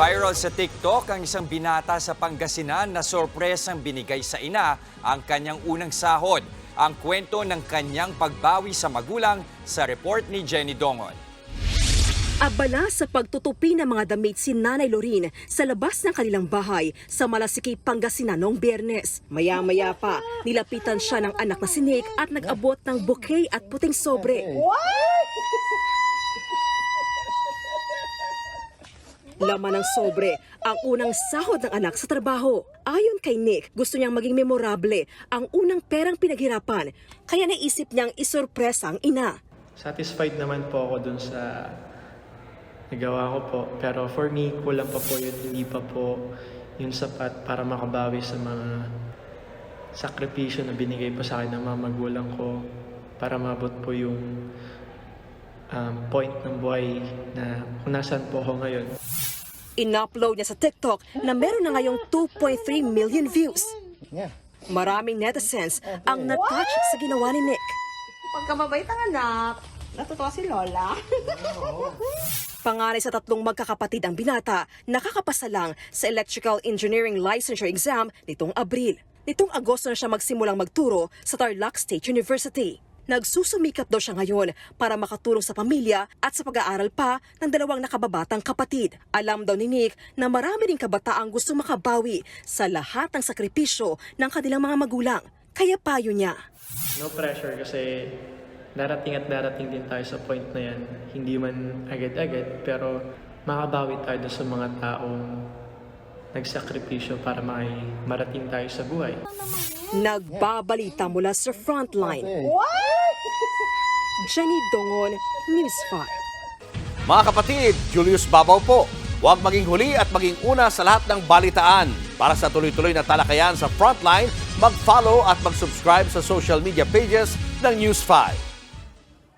Nag-viral sa TikTok ang isang binata sa Pangasinan na sorpresang binigay sa ina ang kanyang unang sahod. Ang kwento ng kanyang pagbawi sa magulang sa report ni Jenny Dongon. Abala sa pagtutupi ng mga damit si Nanay Lorin sa labas ng kanilang bahay sa Malasiki, Pangasinan noong biyernes. Maya-maya pa, nilapitan siya ng anak na si Nick at nag-abot ng bouquet at puting sobre. Laman ng sobre, ang unang sahod ng anak sa trabaho. Ayon kay Nick, gusto niyang maging memorable ang unang perang pinaghirapan, kaya naisip niyang isorpresa ang ina. Satisfied naman po ako dun sa nagawa ko po. Pero for me, kulang pa po yun. Hindi pa po yun sapat para makabawi sa mga sakripisyo na binigay po sa akin ng mga magulang ko para mabot po yung um, point ng buhay na kung nasaan po ako ngayon. In-upload niya sa TikTok na meron na ngayong 2.3 million views. Maraming netizens ang na-touch sa ginawa ni Nick. Pagkamabait ang anak, natutuwa si Lola. Panganay sa tatlong magkakapatid ang binata, nakakapasa lang sa Electrical Engineering Licensure Exam nitong Abril. Nitong Agosto na siya magsimulang magturo sa Tarlac State University. Nagsusumikap daw siya ngayon para makatulong sa pamilya at sa pag-aaral pa ng dalawang nakababatang kapatid. Alam daw ni Nick na marami ring kabataang gusto makabawi sa lahat ng sakripisyo ng kanilang mga magulang. Kaya payo niya. No pressure kasi darating at darating din tayo sa point na yan. Hindi man agad-agad, pero makabawi tayo sa mga taong nagsakripisyo para may marating tayo sa buhay. Nagbabalita mula sa frontline. Jenny Dongon, News 5. Mga kapatid, Julius Babaw po. Huwag maging huli at maging una sa lahat ng balitaan. Para sa tuloy-tuloy na talakayan sa Frontline, mag-follow at mag-subscribe sa social media pages ng News 5.